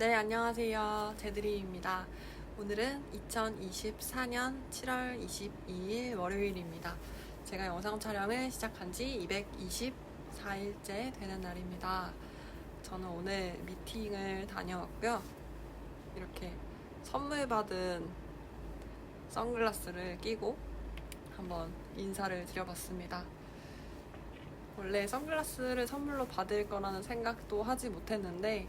네, 안녕하세요. 제드리입니다. 오늘은 2024년 7월 22일 월요일입니다. 제가 영상 촬영을 시작한 지 224일째 되는 날입니다. 저는 오늘 미팅을 다녀왔고요. 이렇게 선물 받은 선글라스를 끼고 한번 인사를 드려봤습니다. 원래 선글라스를 선물로 받을 거라는 생각도 하지 못했는데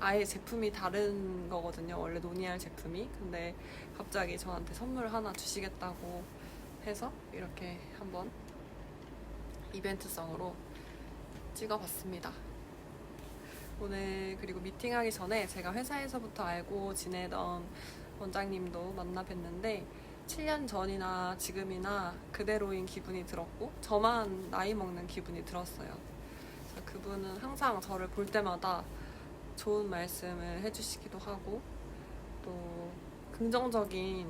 아예 제품이 다른 거거든요. 원래 논의할 제품이. 근데 갑자기 저한테 선물 하나 주시겠다고 해서 이렇게 한번 이벤트성으로 찍어봤습니다. 오늘 그리고 미팅하기 전에 제가 회사에서부터 알고 지내던 원장님도 만나 뵀는데 7년 전이나 지금이나 그대로인 기분이 들었고 저만 나이 먹는 기분이 들었어요. 그분은 항상 저를 볼 때마다 좋은 말씀을 해주시기도 하고 또 긍정적인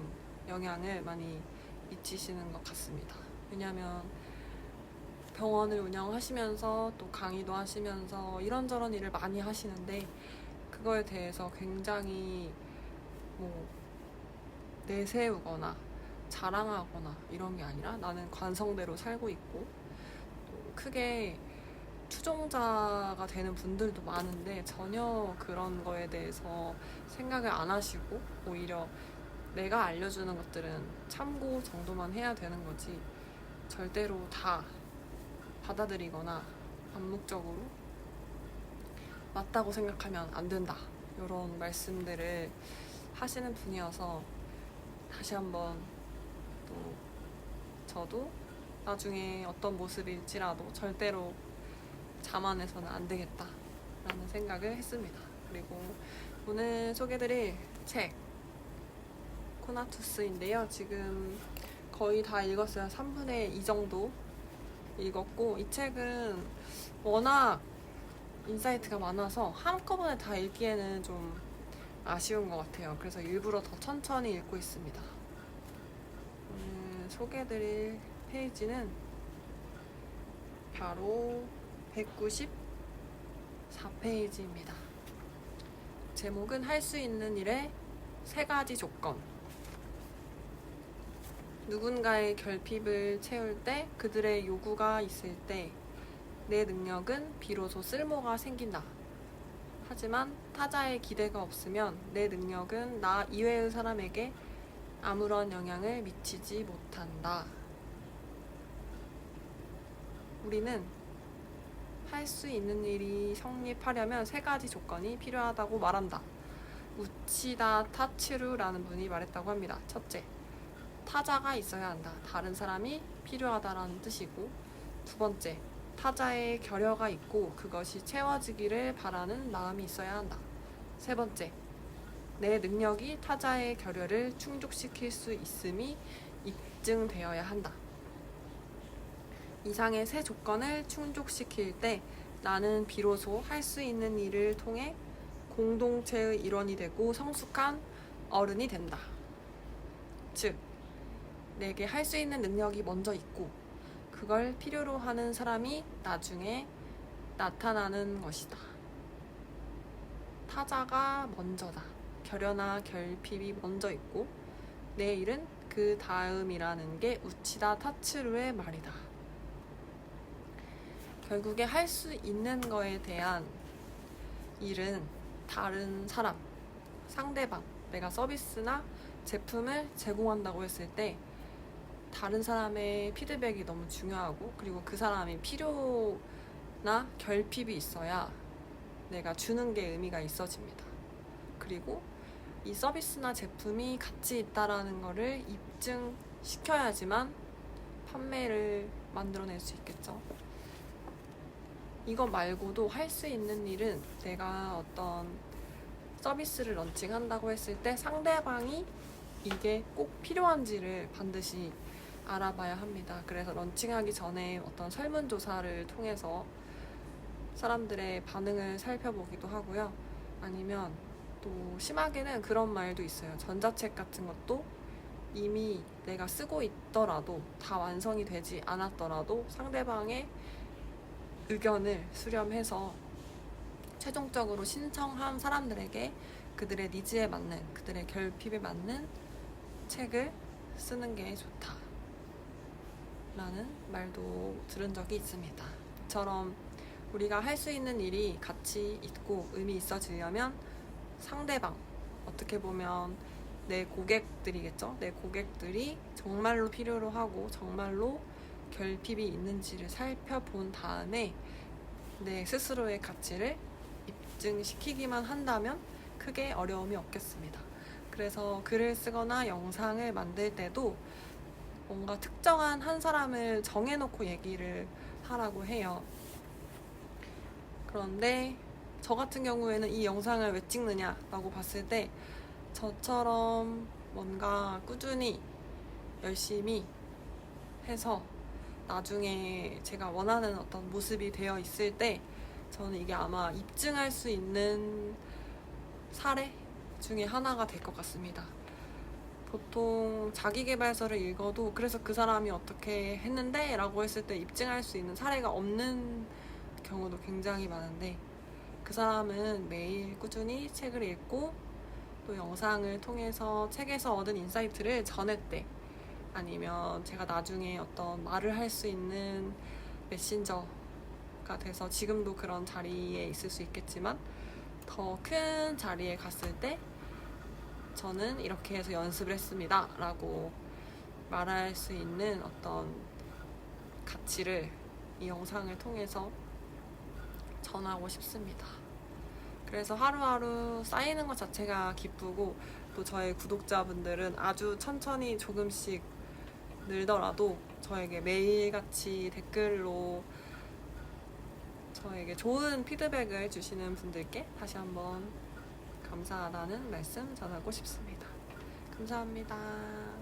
영향을 많이 미치시는 것 같습니다. 왜냐하면 병원을 운영하시면서 또 강의도 하시면서 이런저런 일을 많이 하시는데 그거에 대해서 굉장히 뭐 내세우거나 자랑하거나 이런 게 아니라 나는 관성대로 살고 있고 또 크게 추종자가 되는 분들도 많은데 전혀 그런 거에 대해서 생각을 안 하시고 오히려 내가 알려주는 것들은 참고 정도만 해야 되는 거지 절대로 다 받아들이거나 암묵적으로 맞다고 생각하면 안 된다. 이런 말씀들을 하시는 분이어서 다시 한번 또 저도 나중에 어떤 모습일지라도 절대로 자만해서는 안 되겠다라는 생각을 했습니다. 그리고 오늘 소개드릴 책 코나투스인데요. 지금 거의 다 읽었어요. 3분의 2 정도 읽었고 이 책은 워낙 인사이트가 많아서 한꺼번에 다 읽기에는 좀 아쉬운 것 같아요. 그래서 일부러 더 천천히 읽고 있습니다. 오늘 소개드릴 페이지는 바로 194페이지입니다. 제목은 할 수 있는 일의 세 가지 조건. 누군가의 결핍을 채울 때 그들의 요구가 있을 때 내 능력은 비로소 쓸모가 생긴다. 하지만 타자의 기대가 없으면 내 능력은 나 이외의 사람에게 아무런 영향을 미치지 못한다. 우리는 할 수 있는 일이 성립하려면 세 가지 조건이 필요하다고 말한다. 우치다 타츠루라는 분이 말했다고 합니다. 첫째, 타자가 있어야 한다. 다른 사람이 필요하다라는 뜻이고, 두 번째, 타자의 결여가 있고 그것이 채워지기를 바라는 마음이 있어야 한다. 세 번째, 내 능력이 타자의 결여를 충족시킬 수 있음이 입증되어야 한다. 이상의 세 조건을 충족시킬 때 나는 비로소 할 수 있는 일을 통해 공동체의 일원이 되고 성숙한 어른이 된다. 즉, 내게 할 수 있는 능력이 먼저 있고, 그걸 필요로 하는 사람이 나중에 나타나는 것이다. 타자가 먼저다. 결여나 결핍이 먼저 있고, 내 일은 그 다음이라는 게 우치다 타츠루의 말이다. 결국에 할 수 있는 거에 대한 일은 다른 사람, 상대방, 내가 서비스나 제품을 제공한다고 했을 때 다른 사람의 피드백이 너무 중요하고 그리고 그 사람이 필요나 결핍이 있어야 내가 주는 게 의미가 있어집니다. 그리고 이 서비스나 제품이 가치 있다라는 거를 입증시켜야지만 판매를 만들어낼 수 있겠죠. 이거 말고도 할 수 있는 일은 내가 어떤 서비스를 런칭한다고 했을 때 상대방이 이게 꼭 필요한지를 반드시 알아봐야 합니다. 그래서 런칭하기 전에 어떤 설문조사를 통해서 사람들의 반응을 살펴보기도 하고요. 아니면 또 심하게는 그런 말도 있어요. 전자책 같은 것도 이미 내가 쓰고 있더라도 다 완성이 되지 않았더라도 상대방의 의견을 수렴해서 최종적으로 신청한 사람들에게 그들의 니즈에 맞는 그들의 결핍에 맞는 책을 쓰는 게 좋다. 라는 말도 들은 적이 있습니다. 이처럼 우리가 할 수 있는 일이 가치 있고 의미 있어지려면 상대방, 어떻게 보면 내 고객들이겠죠? 내 고객들이 정말로 필요로 하고 정말로 결핍이 있는지를 살펴본 다음에 내 스스로의 가치를 입증시키기만 한다면 크게 어려움이 없겠습니다. 그래서 글을 쓰거나 영상을 만들 때도 뭔가 특정한 한 사람을 정해놓고 얘기를 하라고 해요. 그런데 저 같은 경우에는 이 영상을 왜 찍느냐라고 봤을 때 저처럼 뭔가 꾸준히 열심히 해서 나중에 제가 원하는 어떤 모습이 되어 있을 때 저는 이게 아마 입증할 수 있는 사례 중에 하나가 될 것 같습니다. 보통 자기계발서를 읽어도 그래서 그 사람이 어떻게 했는데 라고 했을 때 입증할 수 있는 사례가 없는 경우도 굉장히 많은데 그 사람은 매일 꾸준히 책을 읽고 또 영상을 통해서 책에서 얻은 인사이트를 전했대. 아니면 제가 나중에 어떤 말을 할 수 있는 메신저가 돼서 지금도 그런 자리에 있을 수 있겠지만 더 큰 자리에 갔을 때 저는 이렇게 해서 연습을 했습니다. 라고 말할 수 있는 어떤 가치를 이 영상을 통해서 전하고 싶습니다. 그래서 하루하루 쌓이는 것 자체가 기쁘고 또 저의 구독자분들은 아주 천천히 조금씩 늘더라도 저에게 매일같이 댓글로 저에게 좋은 피드백을 주시는 분들께 다시 한번 감사하다는 말씀 전하고 싶습니다. 감사합니다.